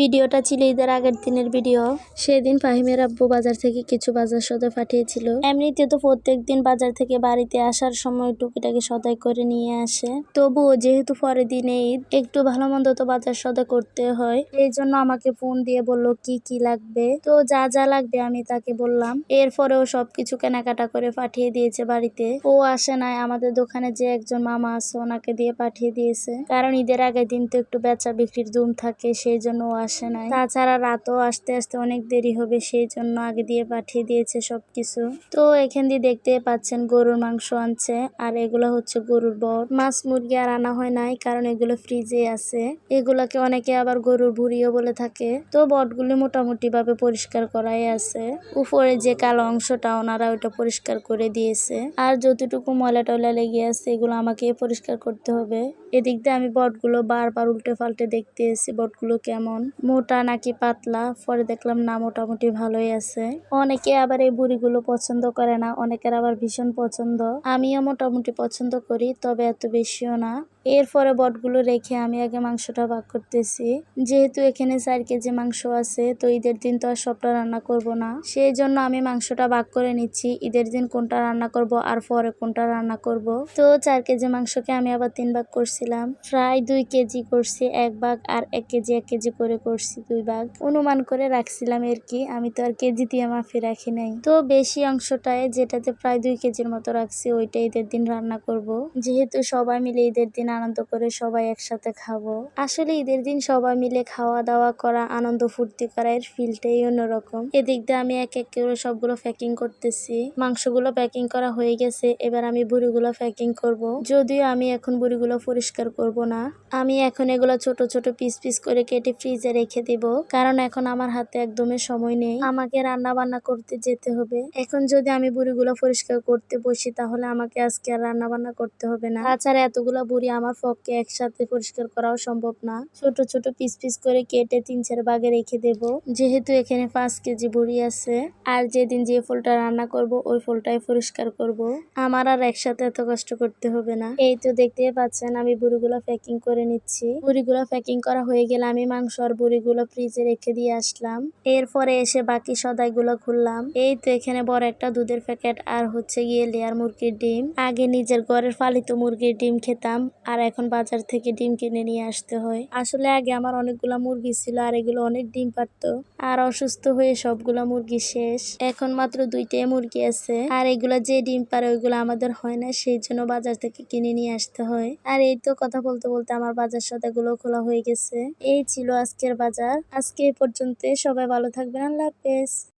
ভিডিওটা ছিল ঈদের আগের দিনের ভিডিও। সেদিন ফাহিমের আব্বু বাজার থেকে কিছু বাজার সদাই পাঠিয়েছিল। এমনিতে তো প্রত্যেক দিন বাজার থেকে বাড়িতে আসার সময় টুকিটাকি সদাই করে নিয়ে আসে। তবুও যেহেতু পরের দিনে ঈদ একটু ভালো মন্দ তো বাজার সদাই করতে হয়। এই জন্য আমাকে ফোন দিয়ে বলল কি কি লাগবে? তো যা যা লাগবে আমি তাকে বললাম। এরপরেও সবকিছু কেনাকাটা করে পাঠিয়ে দিয়েছে বাড়িতে। ও আসে নাই আমাদের দোকানে যে একজন মামা আছে ওনাকে দিয়ে পাঠিয়ে দিয়েছে। কারণ ঈদের আগের দিন তো একটু বেচা বিক্রির দুম থাকে সেই জন্য ও আসে নাই। তাছাড়া রাতও আসতে আসতে অনেক দেরি হবে, সেই জন্য আগে দিয়ে পাঠিয়ে দিয়েছে সবকিছু। তো এখান দিয়ে দেখতে পাচ্ছেন গরুর মাংস আনছে, আর এগুলো হচ্ছে গরুর বট মাছ, মুরগি আর আনা হয় নাই, কারণ এগুলো ফ্রিজে আছে। এগুলাকে অনেকে আবার গরুর ভুড়িও বলে থাকে। তো বটগুলি মোটামুটি ভাবে পরিষ্কার করাই আছে। উপরে যে কালো অংশটা, ওনারা ওটা পরিষ্কার করে দিয়েছে। আর যতটুকু ময়লা টয়লা লেগে আছে, এগুলো আমাকে পরিষ্কার করতে হবে। এদিক দিয়ে আমি বটগুলো বারবার উল্টে পাল্টে দেখতে এসেছি, বটগুলো কেমন। মোটা নাকি পাতলা, পরে দেখলাম না, মোটামুটি ভালোই আছে। অনেকে আবার এই বুড়িগুলো পছন্দ করে না, অনেকের আবার ভীষণ পছন্দ। আমিও মোটামুটি পছন্দ করি, তবে এত বেশিও না। এরপরে বটগুলো রেখে আমি আগে মাংসটা ভাগ করতেছি। যেহেতু এখানে চার কেজি মাংস আছে, তো ঈদের দিন তো আর সবটা রান্না করব না। সেই জন্য আমি মাংসটা ভাগ করে নিচ্ছি, ঈদের দিন কোনটা রান্না করব আর পরে কোনটা রান্না করব। তো চার কেজি মাংসকে আমি আবার তিন ভাগ করছিলাম। প্রায় দুই কেজি করছি, এক ভাগ আর এক কেজি এক কেজি করে করছি দুই ভাগ। অনুমান করে রাখছিলাম এর কি, আমি তো আর কেজি দিয়ে মাফি রাখি নাই। তো বেশি অংশটায় যেটাতে প্রায় দুই কেজির মতো রাখছি, ওইটা ঈদের দিন রান্না করব। যেহেতু সবাই মিলে ঈদের দিন আনন্দ করে সবাই একসাথে খাব। আসলে ঈদের দিন সবাই মিলে খাওয়া দাওয়া করা, আনন্দ ফুর্তি করা, এর ফিলটাই অন্যরকম। এদিক দিয়ে আমি এক এক করে সবগুলো প্যাকিং করতেছি। মাংসগুলো প্যাকিং করা হয়ে গেছে, এবার আমি বুড়িগুলো প্যাকিং করব। যদিও আমি এখন বুড়িগুলো পরিষ্কার করব না। আমি এখন এগুলো ছোট ছোট পিস পিস করে কেটে ফ্রিজে রেখে দেব। কারণ এখন আমার হাতে একদমই সময় নেই। আমাকে রান্না বান্না করতে যেতে হবে। এখন যদি আমি বুড়িগুলো পরিষ্কার করতে বসি, তাহলে আমাকে আজকে আর রান্না বান্না করতে হবে না। তাছাড়া এতগুলো বুড়ি আমার পক্ষে একসাথে পরিষ্কার করাও সম্ভব না। ছোট ছোট পিস পিস করে কেটে তিন চার ভাগে রেখে দেব। যেহেতু এখানে পাঁচ কেজি বুড়ি আছে, আর যেদিন যে ফুলটা রান্না করব, ওই ফুলটাই পরিষ্কার করব। আমার আর একসাথে এত কষ্ট করতে হবে না। এই তো দেখতেই পাচ্ছেন, আমি বুড়িগুলো প্যাকিং করে নিচ্ছি। বুড়িগুলো প্যাকিং করা হয়ে গেলে আমি মাংস আর বুড়িগুলো ফ্রিজে রেখে দিয়ে আসলাম। এরপরে এসে বাকি সদাইগুলো খুললাম। এই তো এখানে বড় একটা দুধের প্যাকেট আর হচ্ছে গিয়ে লেয়ার মুরগির ডিম। আগে নিজের ঘরের পালিত মুরগির ডিম খেতাম আর এখন বাজার থেকে ডিম কিনে নিয়ে আসতে হয়। আসলে আগে আমার অনেকগুলা মুরগি ছিল আর এগুলো অনেক ডিম পারতো। আর অসুস্থ হয়ে সবগুলা মুরগি শেষ। এখন মাত্র দুইটাই মুরগি আছে। আর এগুলা যে ডিম পারে ওইগুলো আমাদের হয় না, সেই জন্য বাজার থেকে কিনে নিয়ে আসতে হয়। আর এই তো কথা বলতে বলতে আমার বাজার সদাগুলো খোলা হয়ে গেছে। এই ছিল আজকের বাজার। আজকে এ পর্যন্ত সবাই ভালো থাকবেন। আল্লাহ হাফেজ।